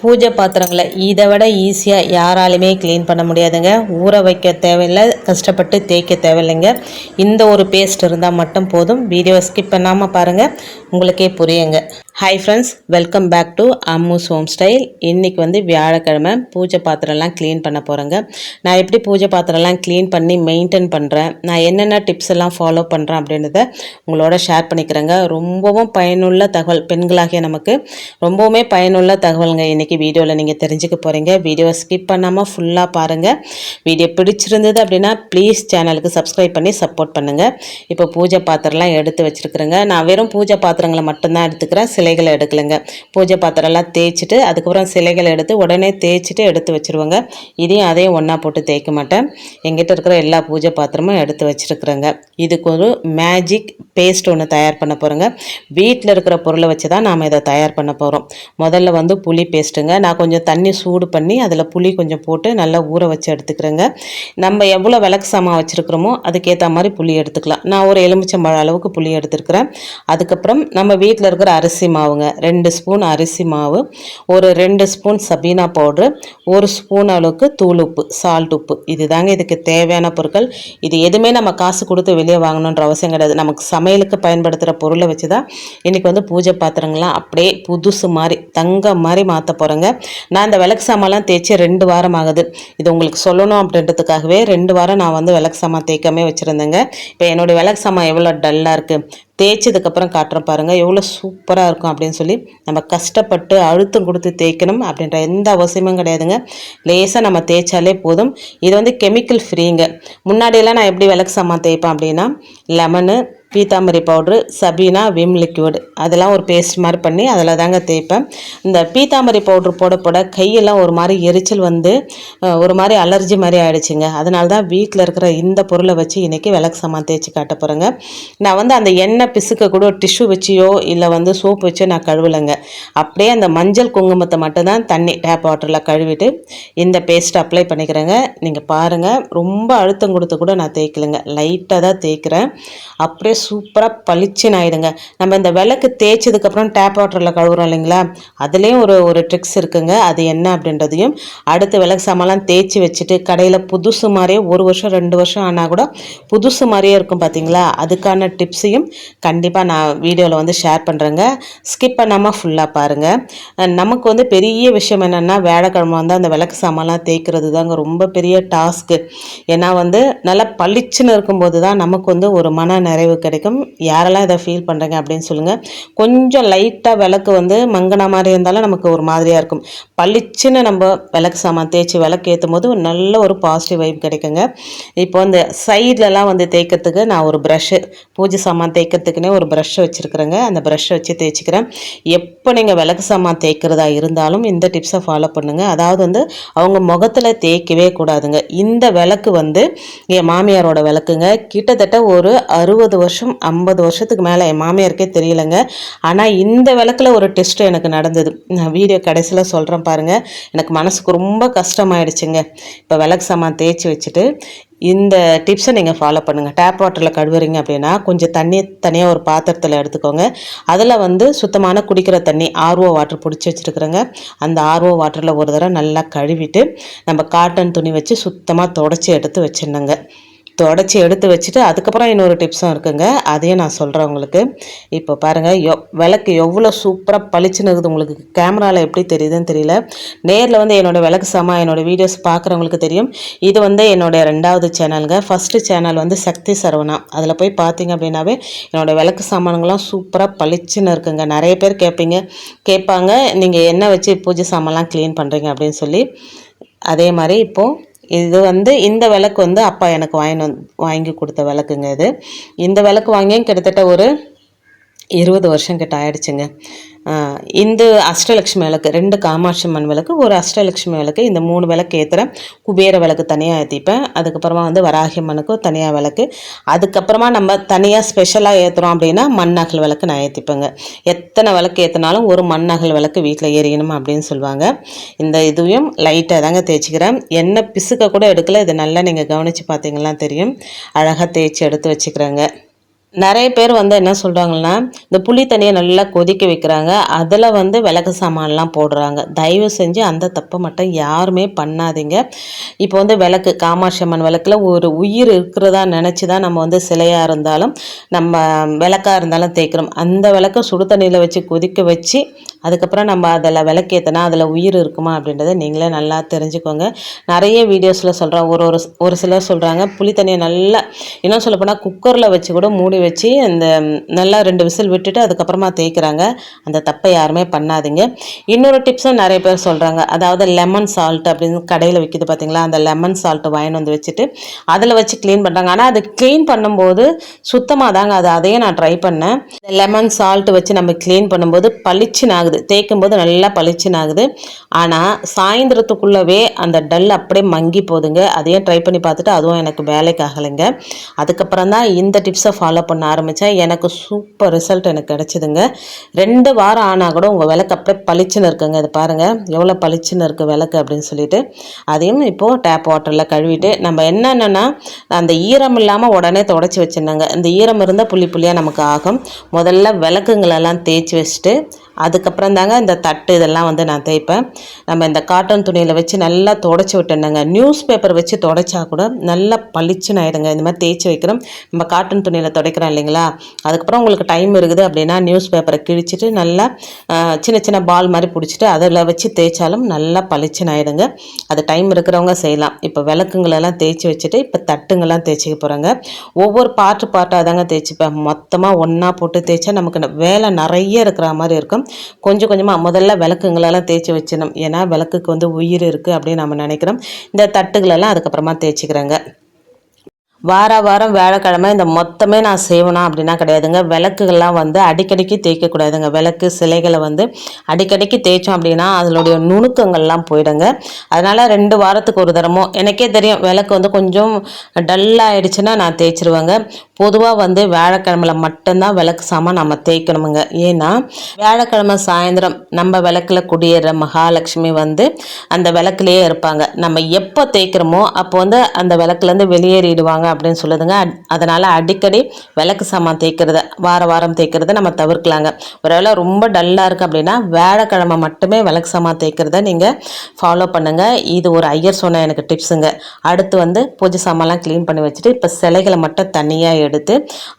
பூஜை பாத்திரங்களை இதை விட ஈஸியாக யாராலுமே க்ளீன் பண்ண முடியாதுங்க. ஊற வைக்க தேவையில்லை கஷ்டப்பட்டு தேய்க்க தேவையில்லைங்க. இந்த ஒரு பேஸ்ட் இருந்தால் மட்டும் போதும். வீடியோ ஸ்கிப் பண்ணாமல் பாருங்கள் உங்களுக்கே புரியுங்க. Hi friends welcome back to Ammu's home style இன்றைக்கி வந்து வியாழக்கிழமை பூஜை பாத்திரம்லாம் க்ளீன் பண்ண போகிறேங்க நான் எப்படி பூஜை பாத்திரம்லாம் க்ளீன் பண்ணி மெயின்டைன் பண்ணுறேன் நான் என்னென்ன டிப்ஸ் எல்லாம் ஃபாலோ பண்ணுறேன் அப்படின்றத உங்களோட ஷேர் பண்ணிக்கிறேங்க. ரொம்பவும் பயனுள்ள தகவல் பெண்களாகிய நமக்கு ரொம்பவுமே பயனுள்ள தகவலுங்க இன்றைக்கி வீடியோவில் நீங்கள் தெரிஞ்சுக்க போகிறீங்க வீடியோவை ஸ்கிப் பண்ணாமல் ஃபுல்லாக பாருங்கள் வீடியோ பிடிச்சிருந்தது அப்படின்னா ப்ளீஸ் சேனலுக்கு சப்ஸ்கிரைப் பண்ணி சப்போர்ட் பண்ணுங்கள் இப்போ பூஜை பாத்திரம்லாம் எடுத்து வச்சுருக்குறேங்க. நான் வெறும் பூஜை பாத்திரங்களை மட்டும்தான் எடுத்துக்கிறேன். சில சிலைகளை எடுக்கலைங்க. பூஜை பாத்திரம்லாம் தேய்ச்சிட்டு அதுக்கப்புறம் சிலைகளை எடுத்து உடனே தேய்ச்சிட்டு எடுத்து வச்சுருவேங்க. இதையும் அதையும் ஒன்றா போட்டு தேய்க்க மாட்டேன். எங்கிட்ட இருக்கிற எல்லா பூஜை பாத்திரமும் எடுத்து வச்சுருக்குறேங்க. இதுக்கு ஒரு மேஜிக் பேஸ்ட் ஒன்று தயார் பண்ண போகிறேங்க வீட்டில் இருக்கிற பொருளை வச்சு தான் நாம் இதை தயார் பண்ண போகிறோம் முதல்ல வந்து புளி பேஸ்ட்டுங்க நான் கொஞ்சம் தண்ணி சூடு பண்ணி அதில் புளி கொஞ்சம் போட்டு நல்லா ஊற வச்சு எடுத்துக்கிறேங்க. நம்ம எவ்வளோ விளக்கு சாமான் வச்சுருக்கிறோமோ அதுக்கேற்ற மாதிரி புளி எடுத்துக்கலாம். நான் ஒரு எலுமிச்சம்பழம் அளவுக்கு புளி எடுத்துருக்கிறேன். அதுக்கப்புறம் நம்ம வீட்டில் இருக்கிற அரிசி மாவுங்க ரெண்டு ஸ்பூன் அரிசி மாவு ஒரு ரெண்டு ஸ்பூன் சபீனா பவுட்ரு ஒரு ஸ்பூன் அளவுக்கு தூள் உப்பு சால்ட் உப்பு. இதுதாங்க இதுக்கு தேவையான பொருட்கள். இது எதுவுமே நம்ம காசு கொடுத்து வெளியே வாங்கணுன்ற அவசியம் கிடையாது. நமக்கு சமையலுக்கு பயன்படுத்துகிற பொருளை வச்சு தான் இன்றைக்கி வந்து பூஜை பாத்திரங்கள்லாம் அப்படியே புதுசு மாதிரி தங்கம் மாதிரி மாற்ற போகிறேங்க நான் இந்த விளக்கு சாமான்லாம் தேய்ச்சி ரெண்டு வாரம் ஆகுது. இது உங்களுக்கு சொல்லணும் அப்படின்றதுக்காகவே ரெண்டு வாரம் நான் வந்து விளக்கு சாமான் தேய்க்காமே வச்சுருந்தேங்க. இப்போ என்னோடய விளக்கு சாமான் எவ்வளோ டல்லாக இருக்குது தேய்ச்சதுக்கப்புறம் காட்டுறோம் பாருங்கள் எவ்வளோ சூப்பராக இருக்கும் அப்படின்னு சொல்லி நம்ம கஷ்டப்பட்டு அழுத்தம் கொடுத்து தேய்க்கணும் அப்படின்ற எந்த அவசியமும் கிடையாதுங்க. லேசாக நம்ம தேய்ச்சாலே போதும். இது வந்து கெமிக்கல் ஃப்ரீங்க முன்னாடியெல்லாம் நான் எப்படி விளக்கு சாமான் தேய்ப்பேன் அப்படின்னா lemon Pitambari powder Sabena Vim liquid அதெல்லாம் ஒரு பேஸ்ட் மாதிரி பண்ணி அதில் தாங்க தேய்ப்பேன். இந்த பீத்தாம்பரி பவுட்ரு போட போட கையெல்லாம் ஒரு மாதிரி எரிச்சல் வந்து ஒரு மாதிரி அலர்ஜி மாதிரி ஆகிடுச்சிங்க அதனால தான் வீட்டில் இருக்கிற இந்த பொருளை வச்சு இன்றைக்கி விளக்கு சாமான் தேய்ச்சி காட்ட போகிறேங்க நான் வந்து அந்த எண்ணெய் பிசுக்க கூட டிஷ்யூ வச்சியோ இல்லை வந்து சோப்பு வச்சோ நான் கழுவலைங்க. அப்படியே அந்த மஞ்சள் குங்குமத்தை மட்டும்தான் தண்ணி டேப் வாட்டரில் கழுவிட்டு இந்த பேஸ்ட்டை அப்ளை பண்ணிக்கிறேங்க. நீங்கள் பாருங்கள் ரொம்ப அழுத்தம் கொடுத்து கூட நான் தேய்க்கலைங்க. லைட்டாக தான் தேய்க்கிறேன். அப்படியே சூப்பராக பளிச்சுன்னு ஆயிடுங்க. நம்ம இந்த விளக்கு தேய்ச்சதுக்கப்புறம் டேப் வாட்டரில் கழுவுறோம் இல்லைங்களா? அதுலேயும் ஒரு ஒரு ட்ரிக்ஸ் இருக்குங்க. அது என்ன அப்படின்றதையும் அடுத்து விளக்கு சாமான்லாம் தேய்ச்சி வச்சுட்டு கடையில் புதுசு மாதிரியே ஒரு வருஷம் ரெண்டு வருஷம் ஆனால் கூட புதுசு மாதிரியே இருக்கும் பார்த்தீங்களா அதுக்கான டிப்ஸையும் கண்டிப்பாக நான் வீடியோவில் வந்து ஷேர் பண்ணுறேங்க ஸ்கிப் பண்ணாமல் ஃபுல்லாக பாருங்கள் நமக்கு வந்து பெரிய விஷயம் என்னென்னா வேலைக்கிழமை வந்து அந்த விளக்கு சாமான்லாம் தேய்க்கிறது தாங்க ரொம்ப பெரிய டாஸ்க்கு ஏன்னா வந்து நல்லா பளிச்சுன்னு இருக்கும்போது தான் நமக்கு வந்து ஒரு மன நிறைவு கிடைக்கும். யாரெல்லாம் இதை ஃபீல் பண்ணுறீங்க அப்படின்னு சொல்லுங்கள் கொஞ்சம் லைட்டாக விளக்கு வந்து மங்கின மாதிரி இருந்தாலும் நமக்கு ஒரு மாதிரியாக இருக்கும். பளிச்சுன்னு நம்ம விளக்கு சாமான் தேய்ச்சி விளக்கு ஏற்றும் போது ஒரு நல்ல ஒரு பாசிட்டிவ் வைப் கிடைக்குங்க. இப்போ இந்த சைட்லலாம் வந்து தேய்க்கிறதுக்கு நான் ஒரு ப்ரஷ்ஷு பூஜை சாமான் தேய்க்கிறதுக்குன்னே ஒரு ப்ரஷ் வச்சுருக்குறேங்க. அந்த ப்ரஷ்ஷை வச்சு தேய்ச்சிக்கிறேன். எப்போ நீங்கள் விளக்கு சாமான் தேய்க்கிறதா இருந்தாலும் இந்த டிப்ஸை ஃபாலோ பண்ணுங்கள் அதாவது வந்து அவங்க முகத்தில் தேய்க்கவே கூடாதுங்க. இந்த விளக்கு வந்து என் மாமியாரோட விளக்குங்க. கிட்டத்தட்ட ஒரு அறுபது வருஷம் வருஷம் ஐம்பது வருஷத்துக்கு மேலே என் மாமியாருக்கே தெரியலங்க. ஆனால் இந்த விளக்கில் ஒரு டெஸ்ட் எனக்கு நடந்தது. நான் வீடியோ கடைசியில் சொல்கிறேன் பாருங்கள் எனக்கு மனசுக்கு ரொம்ப கஷ்டமாயிடுச்சுங்க. இப்போ விளக்கு சாமான் தேய்ச்சி வச்சுட்டு இந்த டிப்ஸை நீங்கள் ஃபாலோ பண்ணுங்கள் டேப் வாட்டரில் கழுவுறீங்க அப்படின்னா கொஞ்சம் தண்ணி தனியாக ஒரு பாத்திரத்தில் எடுத்துக்கோங்க. அதில் வந்து சுத்தமான குடிக்கிற தண்ணி ஆர்ஓ வாட்டர் பிடிச்சி வச்சுருக்குறேங்க. அந்த ஆர்ஓ வாட்டரில் ஒரு தடவை நல்லா கழுவிட்டு நம்ம காட்டன் துணி வச்சு சுத்தமாக தொடச்சி எடுத்து வச்சிடணுங்க. தொடச்சி எடுத்து வச்சுட்டு அதுக்கப்புறம் இன்னொரு டிப்ஸும் இருக்குங்க. அதையும் நான் சொல்கிறேன் உங்களுக்கு. இப்போ பாருங்கள் எவ் விளக்கு எவ்வளோ சூப்பராக பளிச்சுன்னு இருக்குது உங்களுக்கு. கேமராவில் எப்படி தெரியுதுன்னு தெரியல. நேரில் வந்து என்னோடய விளக்கு சாமா என்னோடய வீடியோஸ் பார்க்குறவங்களுக்கு தெரியும். இது வந்து என்னோடய ரெண்டாவது சேனலுங்க ஃபஸ்ட்டு சேனல் வந்து சக்தி சரவணா. அதில் போய் பார்த்தீங்க அப்படின்னாவே என்னோடய விளக்கு சாமான்கள்லாம் சூப்பராக பளிச்சுன்னு இருக்குங்க. நிறைய பேர் கேட்பீங்க கேட்பாங்க நீங்கள் என்ன வச்சு பூஜை சாமான்லாம் க்ளீன் பண்ணுறீங்க அப்படின்னு சொல்லி. அதே மாதிரி இப்போது இது வந்து இந்த விளக்கு வந்து அப்பா எனக்கு வாங்கி வந்து வாங்கி கொடுத்த விளக்குங்க இது. இந்த விளக்கு வாங்கியும் கிட்டத்தட்ட ஒரு இருபது வருஷம் கிட்ட ஆயிடுச்சுங்க. இந்த அஷ்டலட்சுமி விளக்கு ரெண்டு காமாட்சி அம்மன் விளக்கு ஒரு அஷ்டலட்சுமி விளக்கு இந்த மூணு விளக்கு ஏற்றுறேன் குபேர விளக்கு தனியாக ஏற்றிப்பேன் அதுக்கப்புறமா வந்து வராகி தனியாக விளக்கு. அதுக்கப்புறமா நம்ம தனியாக ஸ்பெஷலாக ஏற்றுறோம் அப்படின்னா மண்ணகல் விளக்கு நான் ஏற்றிப்பேங்க எத்தனை விளக்கு ஏற்றினாலும் ஒரு மண்ணகல் விளக்கு வீட்டில் எரியணும் அப்படின்னு சொல்லுவாங்க. இந்த இதுவும் லைட்டாக தாங்க தேய்ச்சிக்கிறேன். எண்ணெய் பிசுக்க கூட எடுக்கல. இது நல்லா நீங்கள் கவனித்து பார்த்தீங்கன்னா தெரியும். அழகாக தேய்ச்சி எடுத்து வச்சுக்கிறேங்க. நிறைய பேர் வந்து என்ன சொல்கிறாங்கன்னா இந்த புளி தண்ணியை நல்லா கொதிக்க வைக்கிறாங்க. அதில் வந்து விளக்கு சாமான்லாம் போடுறாங்க. தயவு செஞ்சு அந்த தப்பை மட்டும் யாருமே பண்ணாதீங்க. இப்போ வந்து விளக்கு காமாட்சி அம்மன் விளக்கில் ஒரு உயிர் இருக்கிறதா நினச்சி தான் நம்ம வந்து சிலையாக இருந்தாலும் நம்ம விளக்காக இருந்தாலும் தேய்க்கிறோம். அந்த விளக்கை சுடு தண்ணியில் வச்சு கொதிக்க வச்சு அதுக்கப்புறம் நம்ம அதில் விளக்கேற்றினா அதில் உயிர் இருக்குமா அப்படின்றத நீங்களே நல்லா தெரிஞ்சுக்கோங்க. நிறைய வீடியோஸில் சொல்கிறோம் ஒரு ஒரு ஒரு சிலர் சொல்கிறாங்க புளி தண்ணியை நல்லா இன்னும் சொல்லப்போனால் குக்கரில் வச்சு கூட மூடி வச்சு அந்த நல்லா ரெண்டு விசில் விட்டுட்டு அதுக்கப்புறமா தேய்க்கிறாங்க. அந்த தப்பை யாருமே பண்ணாதீங்க. இன்னொரு டிப்ஸும் நிறைய பேர் சொல்கிறாங்க அதாவது லெமன் சால்ட் அப்படின்னு கடையில் விற்கிது பார்த்தீங்களா அந்த லெமன் சால்ட்டு வாங்கின்னு வந்து வச்சுட்டு அதில் வச்சு க்ளீன் பண்ணுறாங்க ஆனால் அது க்ளீன் பண்ணும்போது சுத்தமாக தாங்க அது. அதையே நான் ட்ரை பண்ணேன். இந்த லெமன் சால்ட் வச்சு நம்ம க்ளீன் பண்ணும்போது பளிச்சுன்னு ஆகுது தேய்க்கும் போது நல்லா பளிச்சுன்னு ஆகுது ஆனால் சாயந்தரத்துக்குள்ளவே அந்த டல் அப்படியே மங்கி போகுதுங்க அதையும் ட்ரை பண்ணி பார்த்துட்டு அதுவும் எனக்கு வேலைக்கு ஆகலைங்க. அதுக்கப்புறம் தான் இந்த டிப்ஸை ஃபாலோ பண்ண ஆரம்பித்தேன் எனக்கு சூப்பர் ரிசல்ட் எனக்கு கிடச்சிதுங்க. ரெண்டு வாரம் ஆனால் கூட உங்கள் விளக்கு அப்படியே பளிச்சுன்னு இருக்குங்க. இது பாருங்கள் எவ்வளோ பளிச்சுன்னு இருக்குது விளக்கு அப்படின்னு சொல்லிட்டு. அதையும் இப்போது டேப் வாட்டரில் கழுவிட்டு நம்ம என்னென்னா அந்த ஈரம் இல்லாமல் உடனே தொடச்சி வச்சுருந்தாங்க இந்த ஈரம் இருந்தால் புள்ளி புள்ளியாக நமக்கு ஆகும். முதல்ல விளக்குங்களெல்லாம் தேய்ச்சி வச்சுட்டு அதுக்கப்புறம் தாங்க இந்த தட்டு இதெல்லாம் வந்து நான் தேய்ப்பேன். நம்ம இந்த காட்டன் துணியில் வச்சு நல்லா தொடச்சி விட்டுருந்தேங்க நியூஸ் பேப்பர் வச்சு தொடச்சா கூட நல்லா பளிச்சுன்னு ஆகிடுங்க இந்த மாதிரி தேய்ச்சி வைக்கிறோம். நம்ம காட்டன் துணியில் துடைக்கிறோம் இல்லைங்களா? அதுக்கப்புறம் உங்களுக்கு டைம் இருக்குது அப்படின்னா நியூஸ் பேப்பரை கிழிச்சிட்டு நல்லா சின்ன சின்ன பால் மாதிரி பிடிச்சிட்டு அதில் வச்சு தேய்ச்சாலும் நல்லா பளிச்சுன்னு ஆகிடுங்க அது டைம் இருக்கிறவங்க செய்யலாம். இப்போ விளக்குங்களெல்லாம் தேய்ச்சி வச்சுட்டு இப்போ தட்டுங்கள்லாம் தேய்ச்சிக்க போகிறாங்க ஒவ்வொரு பாட்டு பாட்டாக தாங்க தேய்ச்சிப்பேன். மொத்தமாக ஒன்றா போட்டு தேய்ச்சா நமக்கு வேலை நிறைய இருக்கிற மாதிரி இருக்கும். கொஞ்சம் கொஞ்சமாக முதல்ல விளக்குங்களெல்லாம் தேய்ச்சி வச்சிடணும். ஏன்னா விளக்குக்கு வந்து உயிர் இருக்குது அப்படின்னு நம்ம நினைக்கிறோம். இந்த தட்டுகளெல்லாம் அதுக்கப்புறமா தேய்ச்சிக்கிறேங்க. வார வாரம் வியாழக்கிழமை இந்த மொத்தமே நான் செய்வேனா அப்படின்னா கிடையாதுங்க. விளக்குகள்லாம் வந்து அடிக்கடிக்கு தேய்க்கக்கூடாதுங்க விளக்கு சிலைகளை வந்து அடிக்கடிக்கு தேய்ச்சோம் அப்படின்னா அதனுடைய நுணுக்கங்கள்லாம் போயிடுங்க. அதனால் ரெண்டு வாரத்துக்கு ஒரு தரமோ எனக்கே தெரியும் விளக்கு வந்து கொஞ்சம் டல்லாகிடுச்சுன்னா நான் தேய்ச்சிருவேங்க. பொதுவாக வந்து வியாழக்கிழமையில் மட்டும்தான் விளக்கு சாமான் நம்ம தேய்க்கணுமுங்க. ஏன்னா வியாழக்கிழமை சாயந்தரம் நம்ம விளக்கில் குடியேற மகாலட்சுமி வந்து அந்த விளக்குலேயே இருப்பாங்க. நம்ம எப்போ தேய்க்கிறோமோ அப்போ வந்து அந்த விளக்குலேருந்து வெளியேறிடுவாங்க. அப்படின்னு சொல்லுதுங்க. அதனால் அடிக்கடி விளக்கு சாமான் தேய்க்கிறத வார வாரம் தேய்க்கிறத நம்ம தவிர்க்கலாங்க. ஒருவேளை ரொம்ப டல்லாக இருக்குது அப்படின்னா வேலைக்கிழமை மட்டுமே விளக்கு சாமான் தேய்க்கிறத நீங்கள் ஃபாலோ பண்ணுங்கள் இது ஒரு ஐயர் சொன்ன எனக்கு டிப்ஸுங்க அடுத்து வந்து பூஜை சாமான்லாம் க்ளீன் பண்ணி வச்சுட்டு இப்போ சிலைகளை மட்டும் தனியாக எடுத்து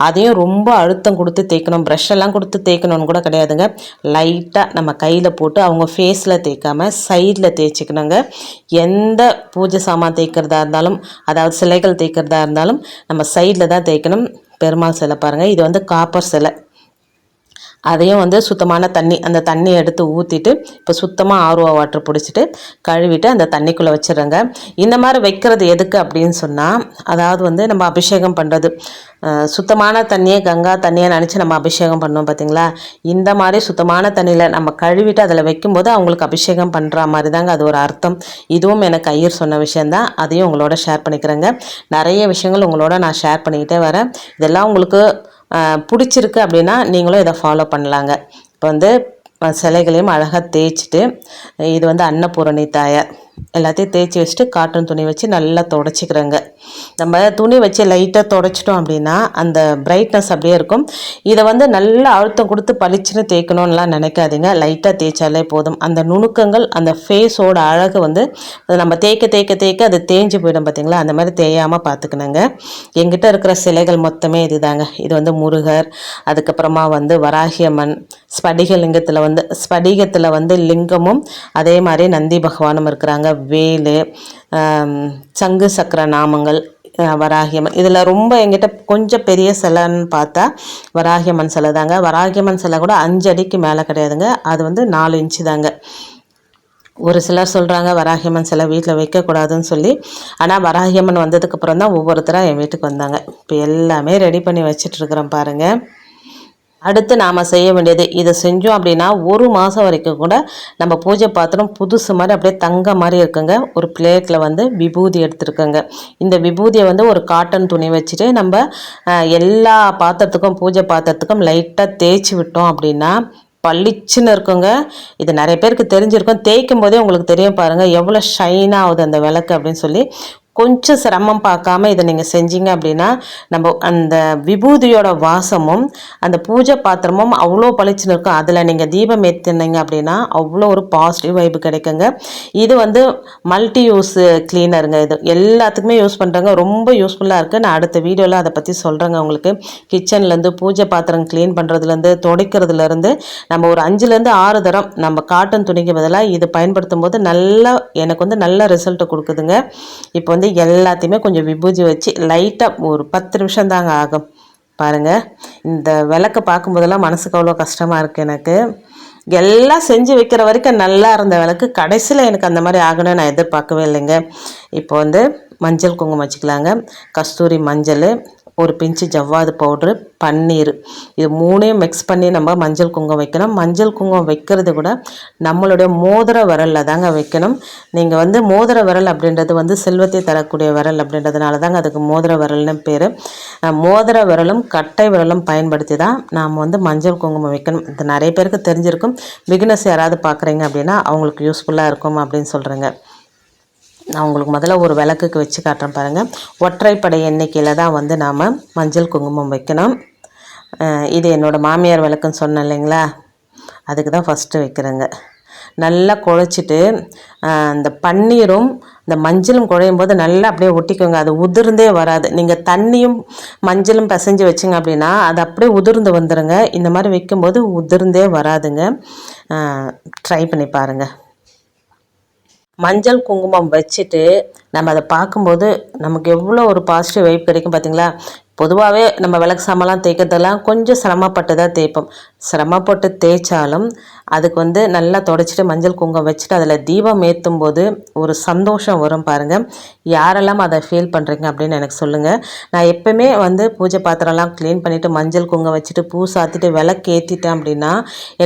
அதையும் ரொம்ப அழுத்தம் கொடுத்து தேய்க்கணும். ப்ரஷ் எல்லாம் கொடுத்து தேய்க்கணும்னு கூட கிடையாதுங்க. லைட்டாக நம்ம கையில் போட்டு அவங்க ஃபேஸில் தேய்க்காமல் சைடில் தேய்ச்சிக்கணுங்க. எந்த பூஜை சாமான் தேய்க்கிறதா இருந்தாலும் அதாவது சிலைகள் தேய்க்கிறதா இருந்தாலும் நம்ம சைடில் தான் தேய்க்கணும். பெருமாள் சிலை பாருங்கள் இது வந்து காப்பர் சிலை. அதையும் வந்து சுத்தமான தண்ணி அந்த தண்ணி எடுத்து ஊற்றிட்டு இப்போ சுத்தமாக ஆர்வா வாட்டர் பிடிச்சிட்டு கழுவிட்டு அந்த தண்ணிக்குள்ளே வச்சிடுறேங்க. இந்த மாதிரி வைக்கிறது எதுக்கு அப்படின்னு சொன்னால் அதாவது வந்து நம்ம அபிஷேகம் பண்ணுறது சுத்தமான தண்ணியை கங்கா தண்ணியை நினச்சி நம்ம அபிஷேகம் பண்ணோம் பார்த்தீங்களா இந்த மாதிரி சுத்தமான தண்ணியில் நம்ம கழுவிட்டு அதில் வைக்கும்போது அவங்களுக்கு அபிஷேகம் பண்ணுற மாதிரி தாங்க அது ஒரு அர்த்தம். இதுவும் எனக்கு ஐயர் சொன்ன விஷயந்தான் அதையும் உங்களோட ஷேர் பண்ணிக்கிறேங்க. நிறைய விஷயங்கள் உங்களோட நான் ஷேர் பண்ணிக்கிட்டே வரேன். இதெல்லாம் உங்களுக்கு பிடிச்சிருக்கு அப்படின்னா நீங்களும் இதை ஃபாலோ பண்ணலாங்க. இப்போ வந்து சிலைகளையும் அழகாக தேய்ச்சிட்டு இது வந்து அன்னபூரணி தாயார். எல்லாத்தையும் தேய்ச்சி வச்சுட்டு காட்டன் துணி வச்சு நல்லா தொடச்சிக்கிறேங்க. நம்ம துணி வச்சு லைட்டாக தொடச்சிட்டோம் அப்படின்னா அந்த பிரைட்னஸ் அப்படியே இருக்கும். இதை வந்து நல்லா அழுத்தம் கொடுத்து பளிச்சுன்னு தேய்க்கணும்லாம் நினைக்காதீங்க. லைட்டாக தேய்ச்சாலே போதும். அந்த நுணுக்கங்கள் அந்த ஃபேஸோட அழகு வந்து நம்ம தேய்க்க தேய்க்க தேய்க்க அது தேஞ்சு போயிடும் பார்த்தீங்களா அந்த மாதிரி தேயாமல் பார்த்துக்கணுங்க எங்கிட்ட இருக்கிற சிலைகள் மொத்தமே இதுதாங்க. இது வந்து முருகர் அதுக்கப்புறமா வந்து வராகியம்மன் ஸ்படிக லிங்கத்தில் வந்து ஸ்படிகத்தில் வந்து லிங்கமும் அதே மாதிரி நந்தி பகவானும் இருக்கிறாங்க. வேலு சங்கு சக்கர நாமங்கள் வராகியம்மன். இதில் ரொம்ப எங்கிட்ட கொஞ்சம் பெரிய சிலைன்னு பார்த்தா வராகியம்மன் சிலை தாங்க. வராகியம்மன் சிலை கூட அஞ்சு அடிக்கு மேலே கிடையாதுங்க. அது வந்து நாலு இன்ச்சு தாங்க. ஒரு சிலர் சொல்கிறாங்க வராகியம்மன் சிலை வீட்டில் வைக்கக்கூடாதுன்னு சொல்லி. ஆனால் வராகியம்மன் வந்ததுக்கப்புறம் தான் ஒவ்வொருத்தராக என் வீட்டுக்கு வந்தாங்க. இப்போ எல்லாமே ரெடி பண்ணி வச்சிட்ருக்குறேன் பாருங்கள் அடுத்து நாம் செய்ய வேண்டியது இதை செஞ்சோம் அப்படின்னா ஒரு மாதம் வரைக்கும் கூட நம்ம பூஜை பாத்திரம் புதுசு மாதிரி அப்படியே தங்க மாதிரி இருக்குங்க. ஒரு பிளேட்டில் வந்து விபூதி எடுத்துருக்கோங்க. இந்த விபூதியை வந்து ஒரு காட்டன் துணி வச்சுட்டு நம்ம எல்லா பாத்திரத்துக்கும் பூஜை பாத்திரத்துக்கும் லைட்டாக தேய்ச்சி விட்டோம் அப்படின்னா பளிச்சுன்னு இருக்குங்க. இது நிறைய பேருக்கு தெரிஞ்சிருக்கும். தேய்க்கும் போதே உங்களுக்கு தெரியும் பாருங்கள் எவ்வளோ ஷைன் ஆகுது அந்த விளக்கு அப்படின்னு சொல்லி. கொஞ்சம் சிரமம் பார்க்காம இதை நீங்கள் செஞ்சீங்க அப்படின்னா நம்ம அந்த விபூதியோட வாசமும் அந்த பூஜை பாத்திரமும் அவ்வளோ பளிச்சுன்னு இருக்கும். அதில் நீங்கள் தீபம் ஏற்றினீங்க அப்படின்னா அவ்வளோ ஒரு பாசிட்டிவ் வைப்பு கிடைக்குங்க. இது வந்து மல்டி யூஸ் கிளீனருங்க இது எல்லாத்துக்குமே யூஸ் பண்ணுறாங்க ரொம்ப யூஸ்ஃபுல்லாக இருக்குது நான் அடுத்த வீடியோவில் அதை பற்றி சொல்கிறேங்க உங்களுக்கு. கிச்சன்லேருந்து பூஜை பாத்திரம் க்ளீன் பண்ணுறதுலேருந்து துடைக்கிறதுலேருந்து நம்ம ஒரு அஞ்சுலேருந்து ஆறு தரம் நம்ம காட்டன் துணிக்கு பதிலாக இது பயன்படுத்தும் போது நல்லா எனக்கு வந்து நல்ல ரிசல்ட் கொடுக்குதுங்க. இப்போ வந்து எல்லாத்தையுமே கொஞ்சம் விபூதி வச்சு லைட்டாக ஒரு பத்து நிமிஷம் தாங்க ஆகும். பாருங்கள் இந்த விளக்கை பார்க்கும்போதெல்லாம் மனசுக்கு அவ்வளோ கஷ்டமாக இருக்குது எனக்கு. எல்லாம் செஞ்சு வைக்கிற வரைக்கும் நல்லா இருந்த விளக்கு கடைசியில் எனக்கு அந்த மாதிரி ஆகணும்னு நான் எதிர்பார்க்கவே இல்லைங்க. இப்போ வந்து மஞ்சள் குங்குமம் வச்சுக்கலாங்க. கஸ்தூரி மஞ்சள் ஒரு பிஞ்சு ஜவ்வாது பவுட்ரு பன்னீர். இது மூணையும் மிக்ஸ் பண்ணி நம்ம மஞ்சள் குங்குமம் வைக்கணும். மஞ்சள் குங்குமம் வைக்கிறது கூட நம்மளுடைய மோதிர விரலில் தாங்க வைக்கணும். நீங்கள் வந்து மோதிர விரல் அப்படின்றது வந்து செல்வத்தை தரக்கூடிய விரல் அப்படின்றதுனால தாங்க அதுக்கு மோதிர விரல்னு பேர். மோதிர விரலும் கட்டை விரலும் பயன்படுத்தி தான் நாம் வந்து மஞ்சள் குங்குமம் வைக்கணும். இது நிறைய பேருக்கு தெரிஞ்சிருக்கும். பிகினஸ் யாராவது பார்க்குறீங்க அப்படின்னா அவங்களுக்கு யூஸ்ஃபுல்லாக இருக்கும் அப்படின்னு சொல்கிறேங்க நான் உங்களுக்கு முதல்ல ஒரு விளக்குக்கு வச்சு காட்டுறேன் பாருங்கள் ஒற்றைப்படை எண்ணிக்கையில் தான் வந்து நாம் மஞ்சள் குங்குமம் வைக்கணும். இது என்னோடய மாமியார் விளக்குன்னு சொன்னேன் இல்லைங்களா? அதுக்கு தான் ஃபஸ்ட்டு வைக்கிறேங்க. நல்லா குழைச்சிட்டு அந்த பன்னீரும் இந்த மஞ்சளும் குழையும் போது நல்லா அப்படியே ஒட்டிக்கோங்க. அது உதிர்ந்தே வராது. நீங்கள் தண்ணியும் மஞ்சளும் பிசைஞ்சு வச்சிங்க அப்படின்னா அது அப்படியே உதிர்ந்து வந்துடுங்க இந்த மாதிரி வைக்கும்போது உதிர்ந்தே வராதுங்க. ட்ரை பண்ணி பாருங்கள் மஞ்சள் குங்குமம் வச்சுட்டு நம்ம அதை பார்க்கும்போது நமக்கு எவ்வளோ ஒரு பாசிட்டிவ் வைப் கிடைக்கும் பார்த்தீங்களா? பொதுவாகவே நம்ம விளக்கு சாமான்லாம் தேய்க்கிறதெல்லாம் கொஞ்சம் சிரமப்பட்டு தான் தேய்ப்போம். சிரமப்பட்டு தேய்ச்சாலும் அதுக்கு வந்து நல்லா தொடச்சிட்டு மஞ்சள் குங்குமம் வச்சுட்டு அதில் தீபம் ஏற்றும் போது ஒரு சந்தோஷம் வரும் பாருங்கள் யாரெல்லாம் அதை ஃபீல் பண்ணுறீங்க அப்படின்னு எனக்கு சொல்லுங்கள் நான் எப்போவுமே வந்து பூஜை பாத்திரம்லாம் க்ளீன் பண்ணிவிட்டு மஞ்சள் குங்குமம் வச்சுட்டு பூ சாத்திட்டு விளக்கு ஏற்றிட்டேன் அப்படின்னா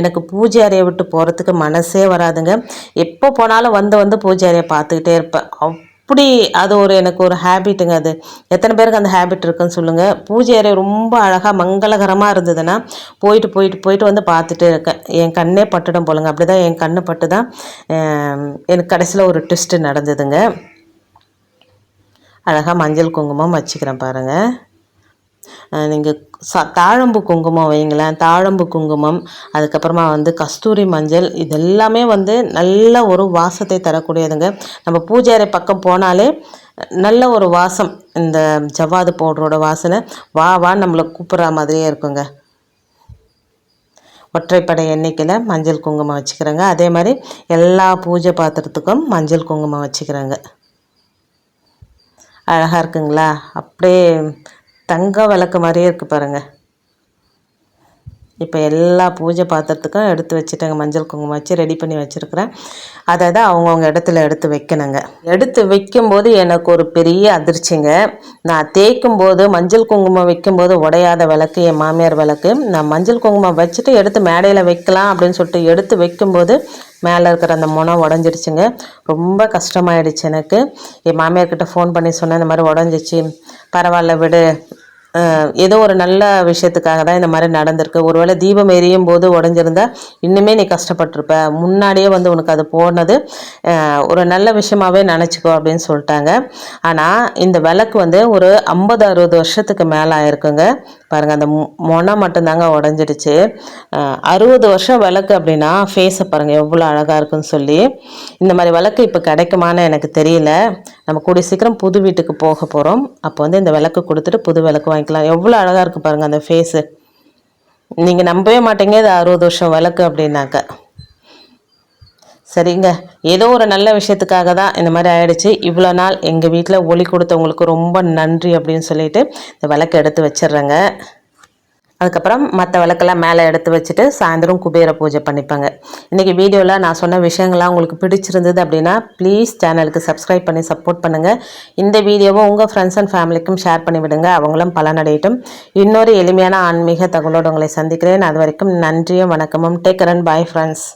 எனக்கு பூஜை அறையை விட்டு போகிறதுக்கு மனசே வராதுங்க. எப்போ போனாலும் வந்து வந்து பூஜை அறையை பார்த்துக்கிட்டே இருப்பேன். அப்படி அது ஒரு எனக்கு ஒரு ஹேபிட்டுங்க அது. எத்தனை பேருக்கு அந்த ஹேபிட் இருக்குன்னு சொல்லுங்கள் பூஜை அறை ரொம்ப அழகாக மங்களகரமாக இருந்ததுன்னா போயிட்டு போயிட்டு போயிட்டு வந்து பார்த்துட்டு இருக்கேன் என் கண்ணே பட்டுடும் போலுங்க. அப்படி தான் என் கண்ணு பட்டு தான் எனக்கு கடைசியில் ஒரு ட்விஸ்ட்டு நடந்ததுங்க. அழகாக மஞ்சள் குங்குமம் வச்சுக்கிறேன் பாருங்கள் நீங்கள் ச தாழம்பு குங்குமம் வைங்களேன் தாழம்பு குங்குமம் அதுக்கப்புறமா வந்து கஸ்தூரி மஞ்சள் இதெல்லாமே வந்து நல்ல ஒரு வாசத்தை தரக்கூடியதுங்க. நம்ம பூஜாரி பக்கம் போனாலே நல்ல ஒரு வாசம் இந்த ஜவ்வாது பவுடரோட வாசனை. வா வா நம்மளை கூப்பிட்ற மாதிரியே இருக்குங்க. ஒற்றைப்படை எண்ணிக்கையில் மஞ்சள் குங்குமம் வச்சுக்கிறேங்க. அதே மாதிரி எல்லா பூஜை பாத்திரத்துக்கும் மஞ்சள் குங்குமம் வச்சுக்கிறேங்க. அழகாக இருக்குங்களா? அப்படியே தங்க விளக்கு மாதிரியே இருக்குது பாருங்கள் இப்போ எல்லா பூஜை பாத்திரத்துக்கும் எடுத்து வச்சுட்டேங்க. மஞ்சள் குங்குமம் வச்சு ரெடி பண்ணி வச்சுருக்கிறேன். அதை தான் அவங்கவுங்க இடத்துல எடுத்து வைக்கணுங்க. எடுத்து வைக்கும்போது எனக்கு ஒரு பெரிய அதிர்ச்சிங்க. நான் தேய்க்கும் போது மஞ்சள் குங்குமம் வைக்கும்போது உடையாத விளக்கு என் மாமியார் விளக்கு நான் மஞ்சள் குங்குமம் வச்சுட்டு எடுத்து மேடையில் வைக்கலாம் அப்படின்னு சொல்லிட்டு எடுத்து வைக்கும்போது மேலே இருக்கிற அந்த முனை உடஞ்சிருச்சுங்க. ரொம்ப கஷ்டமாயிடுச்சு எனக்கு. என் மாமியார்கிட்ட ஃபோன் பண்ணி சொன்னேன் இந்த மாதிரி உடஞ்சிச்சு. பரவாயில்ல விடு. ஏதோ ஒரு நல்ல விஷயத்துக்காக தான் இந்த மாதிரி நடந்திருக்கு. ஒருவேளை தீபம் எரியும் போது உடஞ்சிருந்தா இன்னுமே நீ கஷ்டப்பட்டிருப்ப. முன்னாடியே வந்து உனக்கு அது போனது ஒரு நல்ல விஷயமாவே நினச்சிக்கோ அப்படின்னு சொல்லிட்டாங்க. ஆனால் இந்த விளக்கு வந்து ஒரு ஐம்பது அறுபது வருஷத்துக்கு மேலே ஆயிருக்குங்க. பாருங்கள் அந்த மொனை மட்டும்தாங்க உடஞ்சிடுச்சு. அறுபது வருஷம் விளக்கு அப்படின்னா ஃபேஸை பாருங்கள் எவ்வளோ அழகாக இருக்குன்னு சொல்லி. இந்த மாதிரி விளக்கு இப்போ கிடைக்குமான்னு எனக்கு தெரியல. நம்ம கூடிய சீக்கிரம் புது வீட்டுக்கு போக போகிறோம் அப்போ வந்து இந்த விளக்கு கொடுத்துட்டு புது விளக்கு வாங்கிக்கலாம். எவ்வளோ அழகாக இருக்குது பாருங்கள் அந்த ஃபேஸு நீங்கள் நம்பவே மாட்டீங்க இது அறுபது வருஷம் விளக்கு அப்படின்னாக்க. சரிங்க. ஏதோ ஒரு நல்ல விஷயத்துக்காக தான் இந்த மாதிரி ஆயிடுச்சு. இவ்வளோ நாள் எங்கள் வீட்டில் ஒளி கொடுத்தவங்களுக்கு ரொம்ப நன்றி அப்படின்னு சொல்லிட்டு இந்த விளக்கு எடுத்து வச்சிடுறேங்க. அதுக்கப்புறம் மற்ற விளக்கெல்லாம் மேலே எடுத்து வச்சுட்டு சாயந்தரம் குபேர பூஜை பண்ணிப்பாங்க. இன்றைக்கி வீடியோவில் நான் சொன்ன விஷயங்கள்லாம் உங்களுக்கு பிடிச்சிருந்தது அப்படின்னா ப்ளீஸ் சேனலுக்கு சப்ஸ்கிரைப் பண்ணி சப்போர்ட் பண்ணுங்கள் இந்த வீடியோவை உங்கள் ஃப்ரெண்ட்ஸ் அண்ட் ஃபேமிலிக்கும் ஷேர் பண்ணிவிடுங்க அவங்களும் பலனடையட்டும். இன்னொரு எளிமையான ஆன்மீக தகவலோடு உங்களை சந்திக்கிறேன். அது வரைக்கும் நன்றியும் வணக்கமும். Take and bye friends